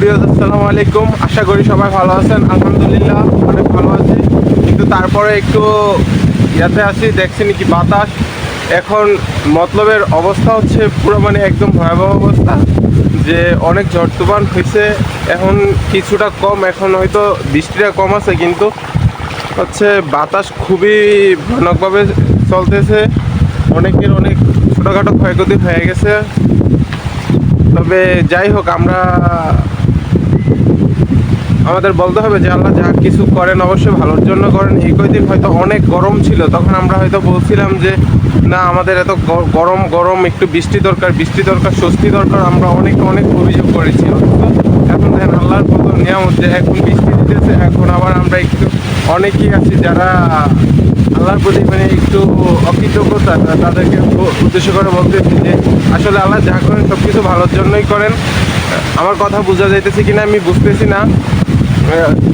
বিরোধ আসসালামু আলাইকুম। আশা করি সবাই ভালো আছেন। আলহামদুলিল্লাহ, অনেক ভালো আছি। কিন্তু তারপরে একটু ইয়াতে আছি দেখছি নাকি বাতাস। এখন মতলবের অবস্থা হচ্ছে পুরো মানে একদম ভয়াবহ অবস্থা, যে অনেক ঝড় তুফান হয়েছে। এখন কিছুটা কম, এখন হয়তো বৃষ্টিটা কম আছে, কিন্তু হচ্ছে বাতাস খুবই ভয়ানকভাবে চলতেছে। অনেকের অনেক ছোটোখাটো ক্ষয়ক্ষতি হয়ে গেছে। তবে যাই হোক, আমরা আমাদের বলতে হবে যে আল্লাহ যা কিছু করেন অবশ্যই ভালোর জন্য করেন। এই কয়দিন হয়তো অনেক গরম ছিল, তখন আমরা হয়তো বলছিলাম যে, না, আমাদের এত গরম গরম, একটু বৃষ্টি দরকার বৃষ্টি দরকার, স্বস্তি দরকার। আমরা অনেক অনেক অভিযোগ করেছি। এখন দেখেন, আল্লাহর কত নিয়ামত যে এখন বৃষ্টি দিতেছে, এখন আবার আমরা একটু অনেকেই আছি যারা আল্লাহর প্রতি মানে একটু অকৃতজ্ঞতা তাদেরকে উদ্দেশ্য করে বলতেছি যে, আসলে আল্লাহ যা করেন সব কিছু ভালোর জন্যই করেন। আমার কথা বোঝা যাইতেছে কিনা আমি বুঝতেছি না।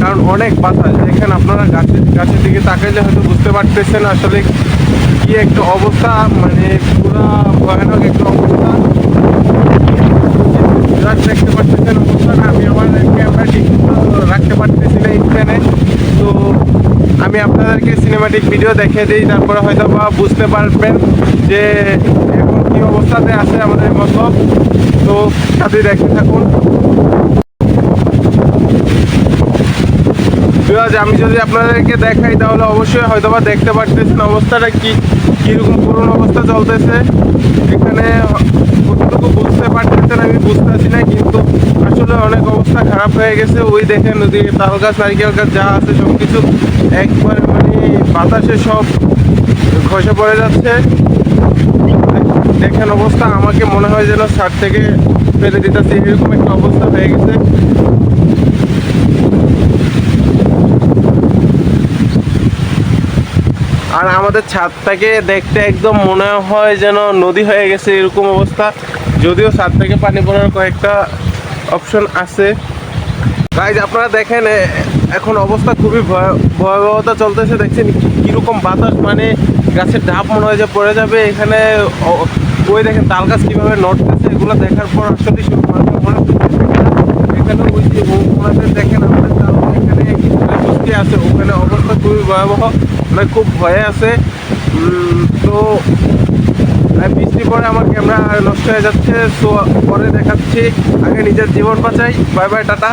কারণ অনেক বাতাস দেখেন আপনারা গাছের গাছের দিকে তাকাইলে হয়তো বুঝতে পারতেছেন আসলে কি একটা অবস্থা মানে পুরা ভয়ানক একটা অবস্থা বিরাট দেখতে পারতেছেন অবস্থাটা আমি আমার ক্যামেরা ঠিক মতো রাখতে পারতেছি না এখানে তো আমি আপনাদেরকে সিনেমাটিক ভিডিও দেখে দিই, তারপরে হয়তো বা বুঝতে পারবেন যে এখন কী অবস্থাতে আছে আমাদের মতো। তো সাথে দেখতে থাকুন। আমি যদি আপনাদেরকে দেখাই, তাহলে অবশ্যই হয়তো বা দেখতে পারতেছেন অবস্থাটা কি, কীরকম করুণ অবস্থা চলতেছে। এখানে কতটুকু বুঝতে পারতেছেন আমি বুঝতেছি না, কিন্তু আসলে অনেক অবস্থা খারাপ হয়ে গেছে। ওই দেখেন নদী তাল গাছ, নারিকেল গাছ যা আছে সব কিছু একবার মানে বাতাসে সব খসে পড়ে যাচ্ছে। দেখেন অবস্থা, আমাকে মনে হয় যেন ছাদ থেকে ফেলে দিতেছে, এরকম একটা অবস্থা হয়ে গেছে। আর আমাদের ছাদটাকে দেখতে একদম মনে হয় যেন নদী হয়ে গেছে এরকম অবস্থা। যদিও ছাদ থেকে পানি পড়ার কয়েকটা অপশন আছে। গাইজ আপনারা দেখেন এখন অবস্থা খুবই ভয়- ভয়াবহতা চলতেছে। দেখছেন কীরকম বাতাস মানে গাছের ডাব মনে হয় যে পড়ে যাবে। এখানে ওই দেখেন তাল গাছ কীভাবে নড়তেছে, এগুলো দেখার পর আসলে এখানে ওই যে ওনাদের দেখেন আমাদের এখানে আছে। ওখানে অবস্থা খুবই ভয়াবহ। মানে খুব ভয়ে আছে। তো আর বৃষ্টি পরে আমার ক্যামেরা নষ্ট হয়ে যাচ্ছে, তো পরে দেখাচ্ছি। আগে নিজের জীবন বাঁচাই। Bye bye, ta-ta.